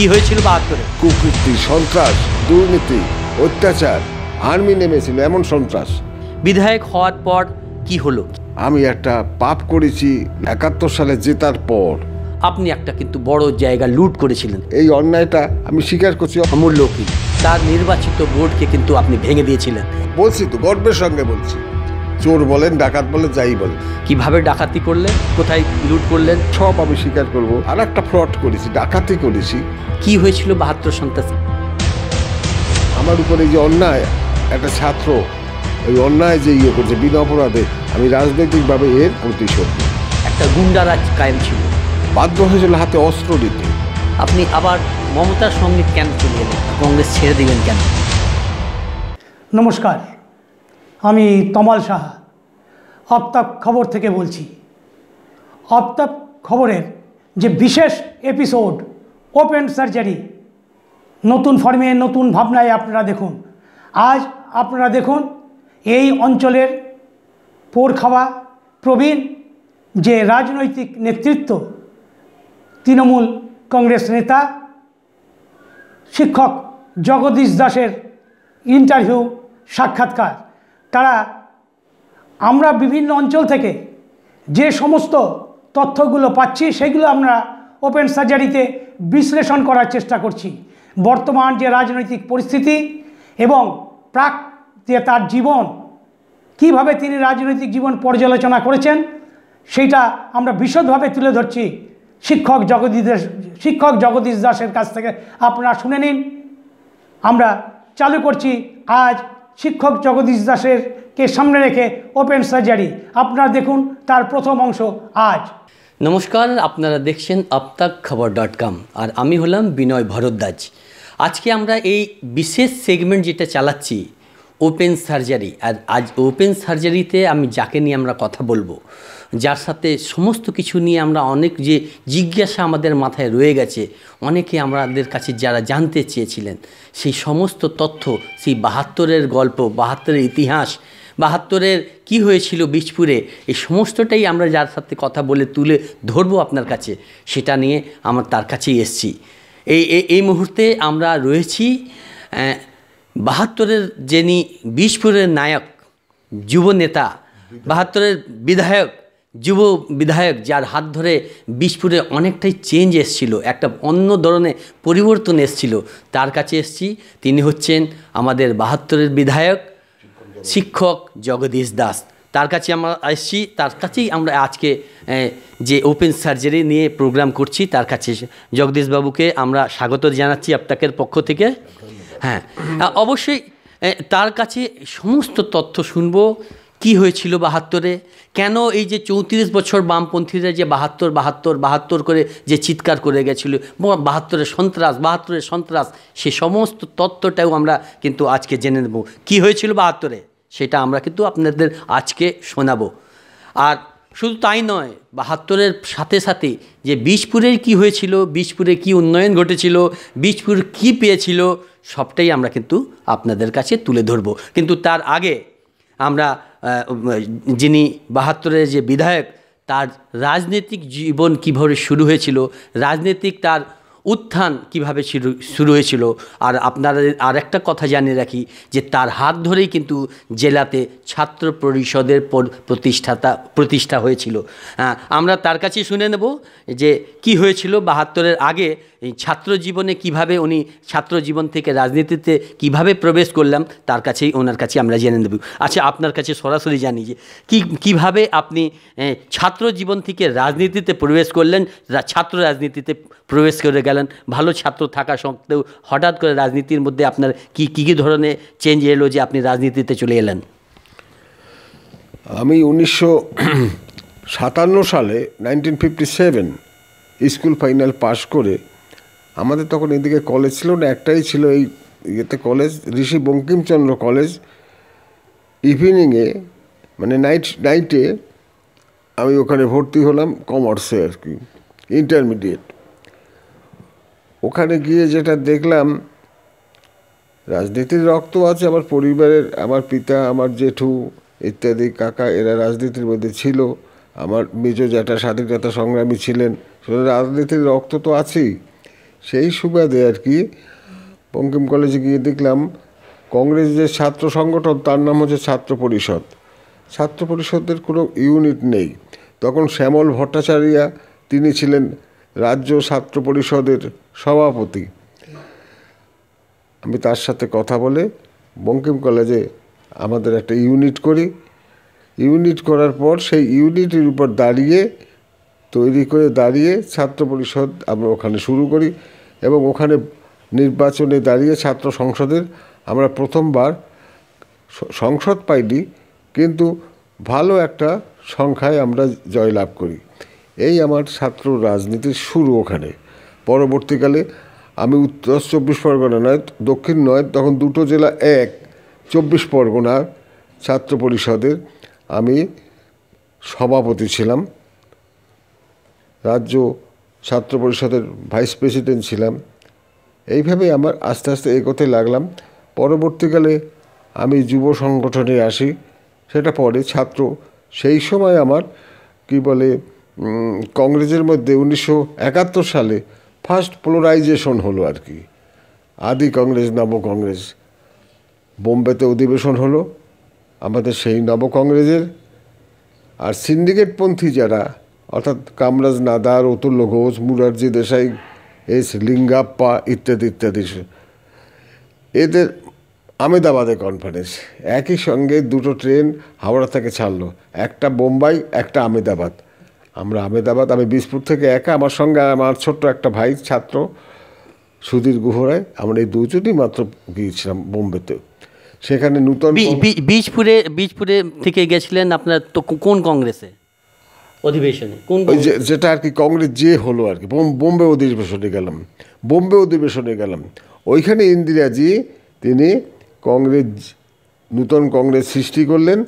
কি হয়েছিল বাহাত্তরে? কুকৃতি সন্ত্রাস দুর্নীতি অত্যাচার আর্মি নেমেছিল এমন সন্ত্রাস। বিধায়ক হওয়ার পর কি হলো? আমি একটা পাপ করেছি একাত্তর সালে জেতার পর। আপনি একটা কিন্তু বড় জায়গা লুট করেছিলেন। এই অন্যায়টা আমি স্বীকার করছি অমূল্য কি তার নির্বাচিত বোর্ডকে কিন্তু আপনি ভেঙে দিয়েছিলেন। বলছি তো গর্বের সঙ্গে বলছি। চোর বলেন ডাকাত বলেন যাই বলেন। কীভাবে ডাকাতি করলেন কোথায় লুট করলেন? সব আমি স্বীকার করব। আর একটা ফ্রড করেছি ডাকাতি করেছি। কি হয়েছিল বাহাত্তর সন্ত্রাস? আমার উপরে যে অন্যায় একটা ছাত্র ওই অন্যায় যে ইয়ে করছে বিনা অপরাধে আমি রাজনৈতিকভাবে এর প্রতিশোধ। একটা গুন্ডারাজ কায়েম ছিল। বাধ্য হয়েছিল হাতে অস্ত্র দিতে। আপনি আবার মমতার সঙ্গে কেন চলে এলেন? কংগ্রেস ছেড়ে দিলেন কেন? নমস্কার। আমি তমাল সাহা আফতাব খবর থেকে বলছি। আফতাব খবরের যে বিশেষ এপিসোড ওপেন সার্জারি নতুন ফর্মে নতুন ভাবনায় আপনারা দেখুন। আজ আপনারা দেখুন এই অঞ্চলের পোর খাওয়া প্রবীণ যে রাজনৈতিক নেতৃত্ব, তৃণমূল কংগ্রেস নেতা, শিক্ষক জগদীশ দাসের ইন্টারভিউ সাক্ষাৎকার। তারা আমরা বিভিন্ন অঞ্চল থেকে যে সমস্ত তথ্যগুলো পাচ্ছি, সেগুলো আমরা ওপেন সার্জারিতে বিশ্লেষণ করার চেষ্টা করছি। বর্তমান যে রাজনৈতিক পরিস্থিতি এবং প্রাক যে তার জীবন, কীভাবে তিনি রাজনৈতিক জীবন পর্যালোচনা করেছেন, সেইটা আমরা বিশদভাবে তুলে ধরছি। শিক্ষক জগদীশ শিক্ষক জগদীশ দাসের কাছ থেকে আপনারা শুনে নিন। আমরা চালু করছি আজ শিক্ষক জগদীশ দাসের কে সামনে রেখে ওপেন সার্জারি আপনারা দেখুন তার প্রথম অংশ আজ। নমস্কার, আপনারা দেখছেন আপতাক খবর ডট কম আর আমি হলাম বিনয় ভরদ্বাজ। আজকে আমরা এই বিশেষ সেগমেন্ট যেটা চালাচ্ছি ওপেন সার্জারি আর আজ ওপেন সার্জারিতে আমি যাকে নিয়ে আমরা কথা বলব যার সাথে সমস্ত কিছু নিয়ে আমরা অনেক যে জিজ্ঞাসা আমাদের মাথায় রয়ে গেছে, অনেকে আমাদের কাছে যারা জানতে চেয়েছিলেন, সেই সমস্ত তথ্য, সেই বাহাত্তরের গল্প, বাহাত্তরের ইতিহাস, বাহাত্তরের কি হয়েছিল বীজপুরে, এই সমস্তটাই আমরা যার সাথে কথা বলে তুলে ধরবো আপনার কাছে, সেটা নিয়ে আমার তার কাছেই এসছি। এই, এই- এই মুহূর্তে আমরা রয়েছি বাহাত্তরের যিনি বীজপুরের নায়ক যুব নেতা বাহাত্তরের বিধায়ক যুব বিধায়ক যার হাত ধরে বীজপুরে অনেকটাই চেঞ্জ এসছিল, একটা অন্য ধরনের পরিবর্তন এসছিল, তার কাছে এসছি। তিনি হচ্ছেন আমাদের বাহাত্তরের বিধায়ক শিক্ষক জগদীশ দাস। তার কাছে আমরা এসছি, তার কাছেই আমরা আজকে যে ওপেন সার্জারি নিয়ে প্রোগ্রাম করছি, তার কাছে জগদীশবাবুকে আমরা স্বাগত জানাচ্ছি আপনাদের পক্ষ থেকে। হ্যাঁ অবশ্যই তার কাছে সমস্ত তথ্য শুনব। কি হয়েছিল বাহাত্তরে? কেন এই যে চৌত্রিশ বছর বামপন্থীরা যে বাহাত্তর বাহাত্তর বাহাত্তর করে যে চিৎকার করে গেছিল বাহাত্তরের সন্ত্রাস বাহাত্তরের সন্ত্রাস, সে সমস্ত তত্ত্বটাও আমরা কিন্তু আজকে জেনে নেব। কি হয়েছিল বাহাত্তরে? সেটা আমরা কিন্তু আপনাদের আজকে শোনাবো। আর শুধু তাই নয়, বাহাত্তরের সাথে সাথে যে বীজপুরের কি হয়েছিল বীজপুরে কি উন্নয়ন ঘটেছিল বীজপুর কি পেয়েছিল, সবটাই আমরা কিন্তু আপনাদের কাছে তুলে ধরবো। কিন্তু তার আগে আমরা যিনি বাহাত্তরের যে বিধায়ক তার রাজনৈতিক জীবন কীভাবে শুরু হয়েছিল রাজনৈতিক তার উত্থান কীভাবে শুরু হয়েছিল? আর আপনাদের আর একটা কথা জানিয়ে রাখি যে তার হাত ধরেই কিন্তু জেলাতে ছাত্র পরিষদের প্রতিষ্ঠাতা প্রতিষ্ঠা হয়েছিল। হ্যাঁ, আমরা তার কাছেই শুনে নেব যে কি হয়েছিল বাহাত্তরের আগে। ছাত্র জীবনে কীভাবে উনি ছাত্র জীবন থেকে রাজনীতিতে কীভাবে প্রবেশ করলাম তার কাছেই ওনার কাছে আমরা জেনে নেব। আচ্ছা আপনার কাছে সরাসরি জানি যে কি কীভাবে আপনি ছাত্র জীবন থেকে রাজনীতিতে প্রবেশ করলেন ছাত্র রাজনীতিতে প্রবেশ করে গেলেন, ভালো ছাত্র থাকা সত্ত্বেও হঠাৎ করে রাজনীতির মধ্যে আপনার কি, কী কী ধরনের চেঞ্জ এলো যে আপনি রাজনীতিতে চলে এলেন? আমি উনিশশো সাতান্ন সালে nineteen fifty seven school final pass করে, আমাদের তখন এদিকে কলেজ ছিল না, একটাই ছিল এই ইয়েতে কলেজ ঋষি বঙ্কিমচন্দ্র কলেজ ইভিনিংয়ে মানে নাইট নাইটে আমি ওখানে ভর্তি হলাম কমার্সে আর কি ইন্টারমিডিয়েট ওখানে গিয়ে যেটা দেখলাম, রাজনীতির রক্ত আছে আমার পরিবারের, আমার পিতা, আমার জেঠু, ইত্যাদি, কাকা, এরা রাজনীতির মধ্যে ছিল। আমার মেজ জ্যাঠা স্বাধীনতা সংগ্রামী ছিলেন রাজনীতির রক্ত তো আছেই। সেই সুবাদে আর কি বঙ্কিম কলেজে গিয়ে দেখলাম, কংগ্রেস যে ছাত্র সংগঠন, তার নাম হচ্ছে ছাত্র পরিষদ। ছাত্র পরিষদের কোনো ইউনিট নেই। তখন শ্যামল ভট্টাচার্যা, তিনি ছিলেন রাজ্য ছাত্র পরিষদের সভাপতি। আমি তার সাথে কথা বলে বঙ্কিম কলেজে আমাদের একটা ইউনিট করি। ইউনিট করার পর সেই ইউনিটের উপর দাঁড়িয়ে, তৈরি করে দাঁড়িয়ে ছাত্র পরিষদ আমরা ওখানে শুরু করি এবং ওখানে নির্বাচনে দাঁড়িয়ে ছাত্র সংসদের আমরা প্রথমবার সংসদ পাইনি, কিন্তু ভালো একটা সংখ্যায় আমরা জয়লাভ করি। এই আমার ছাত্র রাজনীতির শুরু ওখানে। পরবর্তীকালে আমি উত্তর চব্বিশ পরগনা নয়, দক্ষিণ নয়, তখন দুটো জেলা এক, চব্বিশ পরগনার ছাত্র পরিষদের আমি সভাপতি ছিলাম। রাজ্য ছাত্র পরিষদের ভাইস প্রেসিডেন্ট ছিলাম। এইভাবে আমার আস্তে আস্তে এগোতে লাগলাম। পরবর্তীকালে আমি যুব সংগঠনে আসি, সেটা পরে ছাত্র। সেই সময় আমার, কি বলে কংগ্রেসের মধ্যে উনিশশো একাত্তর সালে ফার্স্ট পোলারাইজেশন হলো আর কি। আদি কংগ্রেস, নব কংগ্রেস। বোম্বেতে অধিবেশন হলো, আমাদের সেই নব কংগ্রেসের। আর সিন্ডিকেটপন্থী যারা, অর্থাৎ কামরাজ, নাদার, অতুল্য ঘোষ, মুরারজি দেশাই, এস, লিঙ্গাপ্পা ইত্যাদি ইত্যাদি এদের আমেদাবাদে কনফারেন্স একই সঙ্গে দুটো ট্রেন হাওড়া থেকে ছাড়লো। একটা বোম্বাই, একটা আমেদাবাদ। আমরা আমেদাবাদ আমি বিসপুর থেকে একা আমার সঙ্গে আমার ছোট্ট একটা ভাই ছাত্র সুধীর গুহরায়। আমরা এই দুজনই মাত্র গিয়েছিলাম বোম্বেতে। সেখানে নূতন বীজপুরে বীজপুরে থেকে গেছিলেন আপনার তো কোন কংগ্রেসে? অধিবেশনে। কোন যেটা আর কি কংগ্রেস যে হলো আর কি। বোম্বে অধিবেশনে গেলাম। বোম্বে অধিবেশনে গেলাম। ওইখানে ইন্দিরাজি তিনি কংগ্রেস নূতন কংগ্রেস সৃষ্টি করলেন।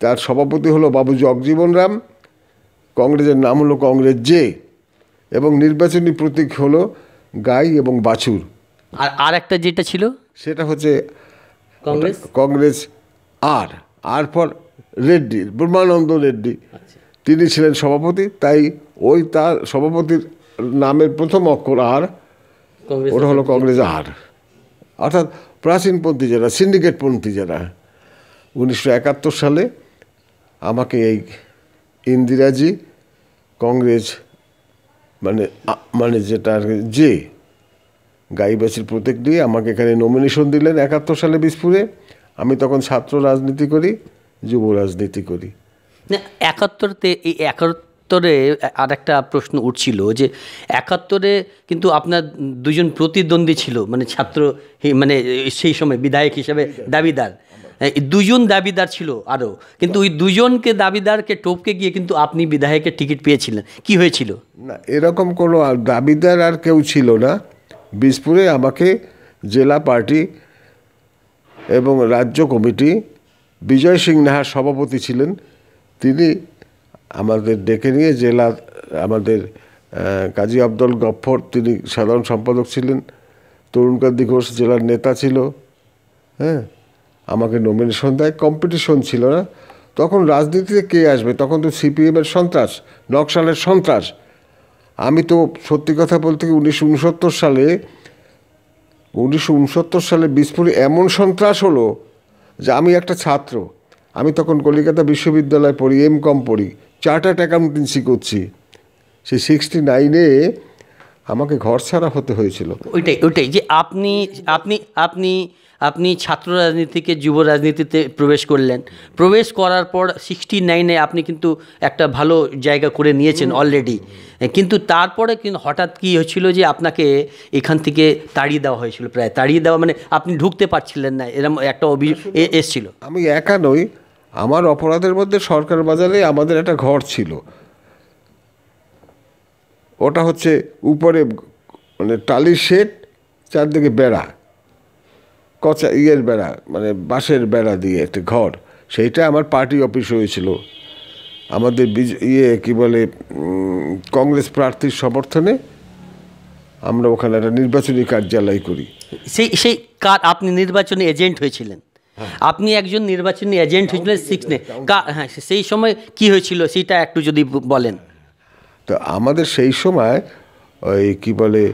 তার সভাপতি হলো বাবু জগজীবন রাম। কংগ্রেসের নাম হলো কংগ্রেস জে এবং নির্বাচনী প্রতীক হলো গাই এবং বাছুর। আর আর একটা যেটা ছিল? সেটা হচ্ছে কংগ্রেস? কংগ্রেস আর আর পর রেড্ডি ব্রহ্মানন্দ রেড্ডি। তিনি ছিলেন সভাপতি তাই ওই তার সভাপতির নামের প্রথম অক্ষর আর ওটা হলো কংগ্রেস আর। অর্থাৎ প্রাচীনপন্থী যারা সিন্ডিকেটপন্থী যারা উনিশশো একাত্তর সালে আমাকে এই ইন্দিরাজি কংগ্রেস মানে মানে যেটা আর যে গাইবাসীর প্রতীক দিয়ে আমাকে এখানে নমিনেশন দিলেন একাত্তর সালে বিসপুরে আমি তখন ছাত্র রাজনীতি করি যুব রাজনীতি করি। না একাত্তরতে এই একাত্তরে আর একটা প্রশ্ন উঠছিল যে একাত্তরে কিন্তু আপনার দুজন প্রতিদ্বন্দ্বী ছিল মানে ছাত্র মানে সেই সময় বিধায়ক হিসাবে দাবিদার। দুজন দাবিদার ছিল আরও কিন্তু ওই দুজনকে দাবিদারকে টপকে গিয়ে কিন্তু আপনি বিধায়কের টিকিট পেয়েছিলেন। কি হয়েছিল? না, এরকম কোনো দাবিদার আর কেউ ছিল না। বিসপুরে আমাকে জেলা পার্টি এবং রাজ্য কমিটি, বিজয় সিং নাহার সভাপতি ছিলেন। তিনি আমাদের ডেকে নিয়ে জেলা, আমাদের কাজী আব্দুল গফ্ফর তিনি সাধারণ সম্পাদক ছিলেন। তরুণকান্তি ঘোষ জেলার নেতা ছিল। হ্যাঁ আমাকে নমিনেশন দেয় কম্পিটিশন ছিল না। তখন রাজনীতিতে কে আসবে? তখন তো সিপিএমের সন্ত্রাস, নকশালের সন্ত্রাস। আমি তো সত্যি কথা বলতে কি উনিশশো উনসত্তর সালে, উনিশশো উনসত্তর সালে বিস্ফোরে এমন সন্ত্রাস হলো যে আমি একটা ছাত্র। আমি তখন কলিকাতা বিশ্ববিদ্যালয়ে পড়ি, এম কম পড়ি, চার্টার্ড অ্যাকাউন্টেন্সি করছি। সেই সিক্সটি নাইনে আমাকে ঘর ছাড়া হতে হয়েছিল। ওইটাই ওইটাই যে আপনি আপনি আপনি আপনি ছাত্র রাজনীতিকে যুব রাজনীতিতে প্রবেশ করলেন। প্রবেশ করার পর সিক্সটি নাইনে আপনি কিন্তু একটা ভালো জায়গা করে নিয়েছেন অলরেডি কিন্তু তারপরে কিন্তু হঠাৎ কী হয়েছিল যে আপনাকে এখান থেকে তাড়িয়ে দেওয়া হয়েছিল প্রায়। তাড়িয়ে দেওয়া মানে আপনি ঢুকতে পারছিলেন না এরকম একটা অভিযোগ এ- এসছিল। আমি একা নই আমার অপরাধের মধ্যে সরকার বাজারে আমাদের একটা ঘর ছিল। ওটা হচ্ছে উপরে মানে টালির শেড চারদিকে বেড়া। কচা ইয়ের বেড়া মানে বাঁশের বেড়া দিয়ে একটা ঘর। সেইটা আমার পার্টি অফিস হয়েছিল। আমাদের বিজ- ইয়ে কি বলে কংগ্রেস প্রার্থীর সমর্থনে আমরা ওখানে একটা নির্বাচনী কার্যালয় করি। সেই সেই কার আপনি নির্বাচনী এজেন্ট হয়েছিলেন। আপনি একজন নির্বাচনী এজেন্ট হয়েছিলেন সিক্সনে হ্যাঁ সেই সময় কি হয়েছিল সেটা একটু যদি বলেন। তো আমাদের সেই সময় ওই কি বলে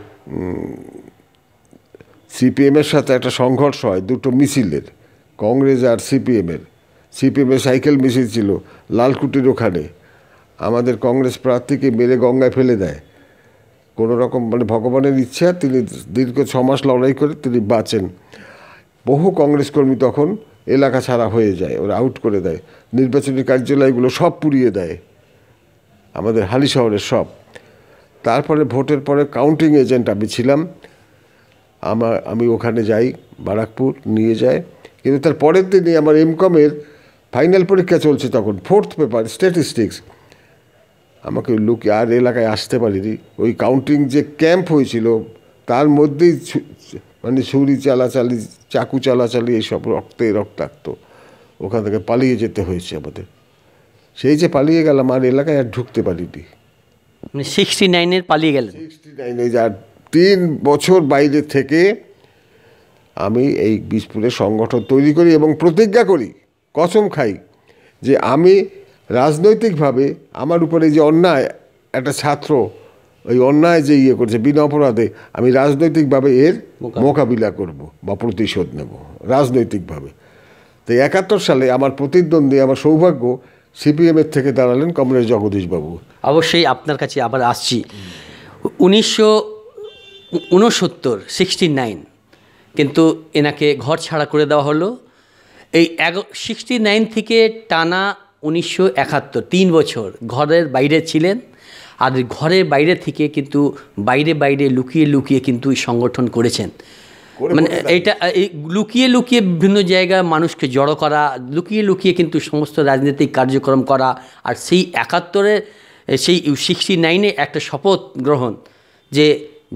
সিপিএমের সাথে একটা সংঘর্ষ হয়, দুটো মিছিলের, কংগ্রেস আর সিপিএমের। সিপিএমের সাইকেল মিছিল ছিল লালকুটির ওখানে। আমাদের কংগ্রেস প্রার্থীকে মেরে গঙ্গায় ফেলে দেয়। কোনো রকম মানে ভগবানের ইচ্ছা, তিনি দীর্ঘ ছ মাস লড়াই করে তিনি বাঁচেন। বহু কংগ্রেস কর্মী তখন এলাকা ছাড়া হয়ে যায়, ওরা আউট করে দেয়। নির্বাচনী কার্যালয়গুলো সব পুড়িয়ে দেয়। আমাদের হালি শহরের সব। তারপরে ভোটের পরে কাউন্টিং এজেন্ট আমি ছিলাম। আমার আমি ওখানে যাই বারাকপুর নিয়ে যায় কিন্তু তার পরের দিনই আমার এমকমের ফাইনাল পরীক্ষা চলছে তখন ফোর্থ পেপার স্ট্যাটিস্টিক্স আমাকে লুকিয়ে আর এলাকায় আসতে পারিনি। ওই কাউন্টিং যে ক্যাম্প হয়েছিল তার মধ্যেই মানে ছুরি চালাচালি চাকু চালাচালি এইসব রক্তে রক্তাক্ত। ওখান থেকে পালিয়ে যেতে হয়েছে আমাদের। সেই যে পালিয়ে গেলাম আর এলাকায় আর ঢুকতে পারিনি। সিক্সটি নাইনের পালিয়ে গেলেন? সিক্সটি নাইনে যার তিন বছর বাইরে থেকে আমি এই বিষপুরের সংগঠন তৈরি করি এবং প্রতিজ্ঞা করি কসম খাই যে আমি রাজনৈতিকভাবে আমার উপরে যে অন্যায় একটা ছাত্র ওই অন্যায় যে ইয়ে করছে বিনা অপরাধে আমি রাজনৈতিকভাবে এর মোকাবিলা। করব বা প্রতিশোধ নেব রাজনৈতিকভাবে। তো একাত্তর সালে আমার প্রতিদ্বন্দ্বী আমার সৌভাগ্য সিপিএমের থেকে দাঁড়ালেন কমরেড জগদীশবাবু। অবশ্যই আপনার কাছে আবার আসছি। উনিশশো উনসত্তর সিক্সটি নাইন কিন্তু এনাকে ঘর ছাড়া করে দেওয়া হলো। এই এগ সিক্সটি নাইন থেকে টানা উনিশশো একাত্তর তিন বছর ঘরের বাইরে ছিলেন। আর ঘরের বাইরে থেকে কিন্তু বাইরে বাইরে লুকিয়ে লুকিয়ে কিন্তু এই সংগঠন করেছেন। মানে এইটা এই লুকিয়ে লুকিয়ে বিভিন্ন জায়গায় মানুষকে জড়ো করা লুকিয়ে লুকিয়ে কিন্তু সমস্ত রাজনৈতিক কার্যক্রম করা আর সেই একাত্তরের সেই সিক্সটি নাইনে একটা শপথ গ্রহণ যে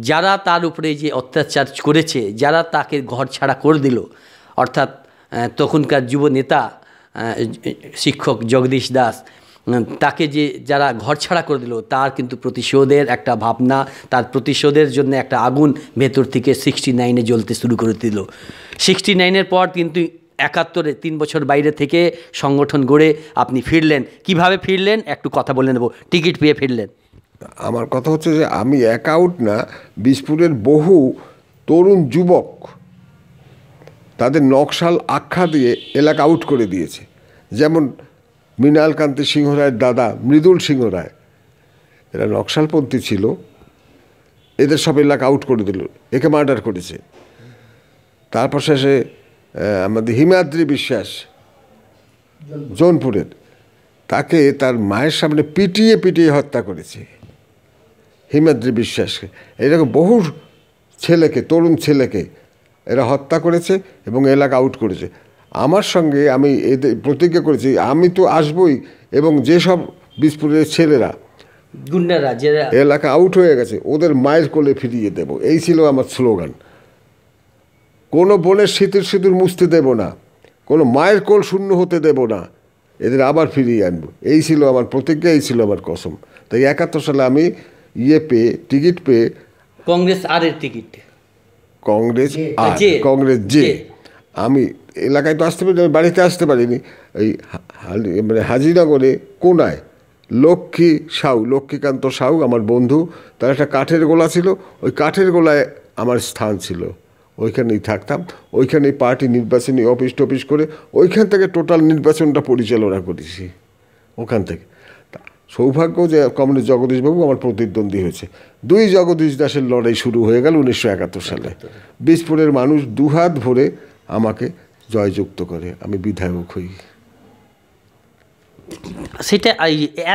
যারা তার উপরে যে অত্যাচার করেছে, যারা তাকে ঘর ছাড়া করে দিল, অর্থাৎ তখনকার যুব নেতা শিক্ষক জগদীশ দাস তাকে যে যারা ঘর ছাড়া করে দিল, তার কিন্তু প্রতিশোধের একটা ভাবনা, তার প্রতিশোধের জন্য একটা আগুন ভেতর থেকে সিক্সটি নাইনে জ্বলতে শুরু করে দিল। সিক্সটি নাইনের পর কিন্তু একাত্তরে, তিন বছর বাইরে থেকে সংগঠন গড়ে আপনি ফিরলেন। কীভাবে ফিরলেন? একটু কথা বলে নেব। টিকিট পেয়ে ফিরলেন। আমার কথা হচ্ছে যে আমি এক আউট না বিষপুরের বহু তরুণ যুবক তাদের নকশাল আখ্যা দিয়ে এলাকা আউট করে দিয়েছে। যেমন মৃণালকান্তি সিংহ রায়ের দাদা মৃদুল সিংহ রায়। এরা নকশালপন্থী ছিল। এদের সব এলাকা আউট করে দিল। একে মার্ডার করেছে। তারপর শেষে আমাদের হিমাদ্রি বিশ্বাস জৌনপুরের, তাকে তার মায়ের সামনে পিটিয়ে পিটিয়ে হত্যা করেছে। হিমাদ্রি বিশ্বাসকে। এরকম বহু ছেলেকে তরুণ ছেলেকে এরা হত্যা করেছে এবং এলাকা আউট করেছে। আমার সঙ্গে আমি এদের প্রতিজ্ঞা করেছি আমি তো আসবই এবং যেসব বিসপুরের ছেলেরা গুন্ডারা যারা এলাকা আউট হয়ে গেছে ওদের মায়ের কোলে ফিরিয়ে দেব। এই ছিল আমার স্লোগান। কোনো বোনের সিঁতুর সিঁতুর মুছতে দেব না কোনো মায়ের কোল শূন্য হতে দেব না এদের আবার ফিরিয়ে আনব। এই ছিল আমার প্রতিজ্ঞা এই ছিল আমার কসম। তাই একাত্তর সালে আমি ইয়ে পেয়ে টিকিট পেয়ে কংগ্রেস আর এর টিকিট। কংগ্রেস আর। কংগ্রেস যে। আমি এলাকায় তো আসতে পারি আমি বাড়িতে আসতে পারিনি। এই মানে হাজিনগরে কোনায় লক্ষ্মী সাউ লক্ষ্মীকান্ত সাউ আমার বন্ধু তার একটা কাঠের গোলা ছিল। ওই কাঠের গোলায় আমার স্থান ছিল। ওইখানেই থাকতাম। ওইখানেই পার্টি নির্বাচনী অফিস টফিস করে ওইখান থেকে টোটাল নির্বাচনটা পরিচালনা করেছি। ওখান থেকে। সৌভাগ্য যে কমরেড জগদীশবাবু আমার প্রতিদ্বন্দ্বী হয়েছে। দুই জগদীশ দাসের লড়াই শুরু হয়ে গেল উনিশশো একাত্তর সালে। বিষপুরের মানুষ দুহাত ভরে আমাকে জয়যুক্ত করে। আমি বিধায়ক হই। সেটা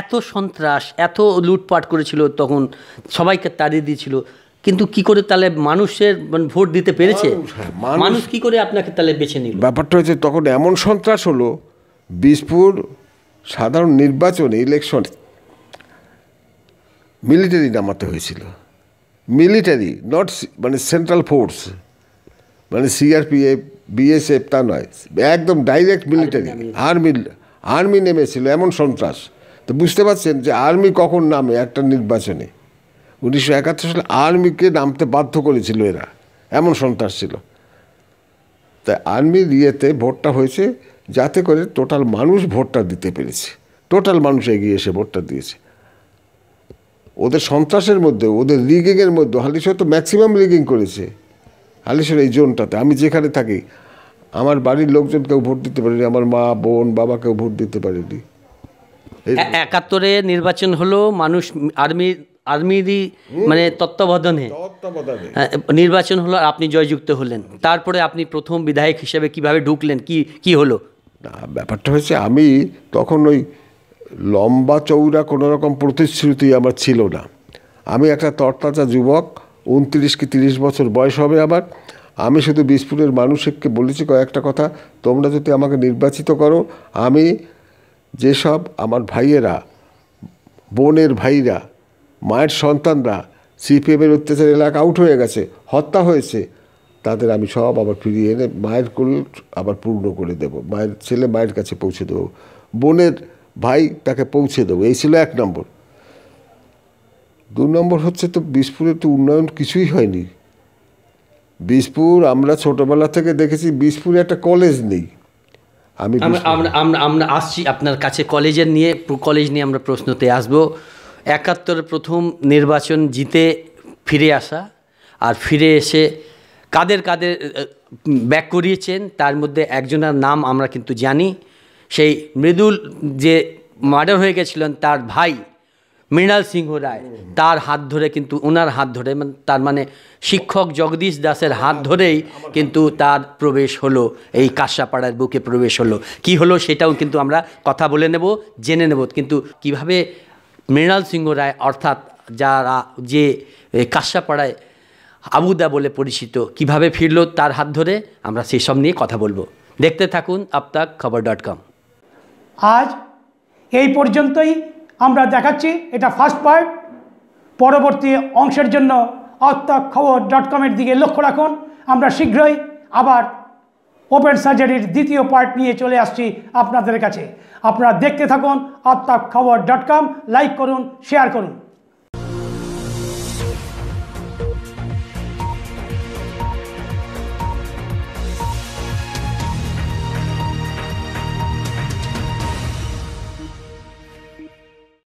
এত সন্ত্রাস এত লুটপাট করেছিল তখন সবাইকে তাড়িয়ে দিয়েছিল। কিন্তু কি করে তাহলে মানুষের মানে ভোট দিতে পেরেছে? মানুষ, হ্যাঁ, মানুষ কি করে আপনাকে তাহলে বেছে নিল? ব্যাপারটা হচ্ছে তখন এমন সন্ত্রাস হলো বিষপুর সাধারণ নির্বাচনে ইলেকশন মিলিটারি নামাতে হয়েছিল। মিলিটারি নট মানে সেন্ট্রাল ফোর্স মানে সিআরপিএফ বিএসএফ তা নয়। একদম ডাইরেক্ট মিলিটারি আর্মি আর্মি নেমেছিল এমন সন্ত্রাস। তো বুঝতে পারছেন যে আর্মি কখন নামে একটা নির্বাচনে? উনিশশো একাত্তর সালে আর্মিকে নামতে বাধ্য করেছিল এরা। এমন সন্ত্রাস ছিল। তাই আর্মির ইয়েতে ভোটটা হয়েছে যাতে করে টোটাল মানুষ ভোটটা দিতে পেরেছে। টোটাল মানুষ এগিয়ে এসে ভোটটা দিয়েছে। ওদের সন্ত্রাসের মধ্যে ওদের রিগিংয়ের মধ্যে হালিশহর তো ম্যাক্সিমাম রিগিং করেছে। হালিশহর এই জোনটাতে আমি যেখানে থাকি আমার বাড়ির লোকজন কেউ ভোট দিতে পারেনি আমার মা বোন বাবা কেউ ভোট দিতে পারেনি। একাত্তরে নির্বাচন হলো মানুষ আর্মি আর্মিরই মানে তত্ত্বাবধানে। হ্যাঁ, নির্বাচন হলো আর আপনি জয়যুক্ত হলেন। তারপরে আপনি প্রথম বিধায়ক হিসেবে কীভাবে ঢুকলেন কি কি হলো? না ব্যাপারটা হয়েছে আমি তখন ওই লম্বা চৌড়া কোনো রকম প্রতিশ্রুতি আমার ছিল না। আমি একটা তরতাজা যুবক, উনত্রিশ কি তিরিশ বছর বয়স হবে আমার। আমি শুধু বিসপুরের মানুষকে বলেছি কয়েকটা কথা, তোমরা যদি আমাকে নির্বাচিত করো, আমি যেসব আমার ভাইয়েরা, বোনের ভাইরা, মায়ের সন্তানরা, সিপিএমের অত্যাচার এলাকা আউট হয়ে গেছে, হত্যা হয়েছে, তাদের আমি সব আবার ফিরিয়ে এনে মায়ের কোল আবার পূর্ণ করে দেব, মায়ের ছেলে মায়ের কাছে পৌঁছে দেবো। বোনের ভাই তাকে পৌঁছে দেবো। এই ছিল এক নম্বর। দু নম্বর হচ্ছে তো বিসপুরে তো উন্নয়ন কিছুই হয়নি। বিসপুর আমরা ছোটবেলা থেকে দেখেছি বিসপুরে একটা কলেজ নেই। আমি আমরা আমরা আসছি আপনার কাছে কলেজের নিয়ে কলেজ নিয়ে আমরা প্রশ্নতে আসব। একাত্তর প্রথম নির্বাচন জিতে ফিরে আসা আর ফিরে এসে কাদের কাদের ব্যাক করিয়েছেন তার মধ্যে একজনের নাম আমরা কিন্তু জানি। সেই মৃদুল যে মার্ডার হয়ে গেছিলেন তার ভাই মৃণাল সিংহ রায়, তার হাত ধরে কিন্তু ওনার হাত ধরে, মানে- তার মানে শিক্ষক জগদীশ দাসের হাত ধরেই কিন্তু তার প্রবেশ হলো, এই কাশাপাড়ার বুকে প্রবেশ হলো। কি হলো সেটাও কিন্তু আমরা কথা বলে নেব, জেনে নেব। কিন্তু কীভাবে মৃণাল সিংহ রায় অর্থাৎ যারা যে কাশাপাড়ায় আবুদা বলে পরিচিত, কীভাবে ফিরলো তার হাত ধরে, আমরা সেসব নিয়ে কথা বলব। দেখতে থাকুন আপতাক খবর ডট কম। আজ এই পর্যন্তই আমরা দেখাচ্ছি। এটা ফার্স্ট পার্ট পরবর্তী অংশের জন্য অত্যাক খবর ডট কমের দিকে লক্ষ্য রাখুন। আমরা শীঘ্রই আবার ওপেন সার্জারির দ্বিতীয় পার্ট নিয়ে চলে আসছি আপনাদের কাছে। আপনারা দেখতে থাকুন অত্যাক খবর ডট কম লাইক করুন শেয়ার করুন।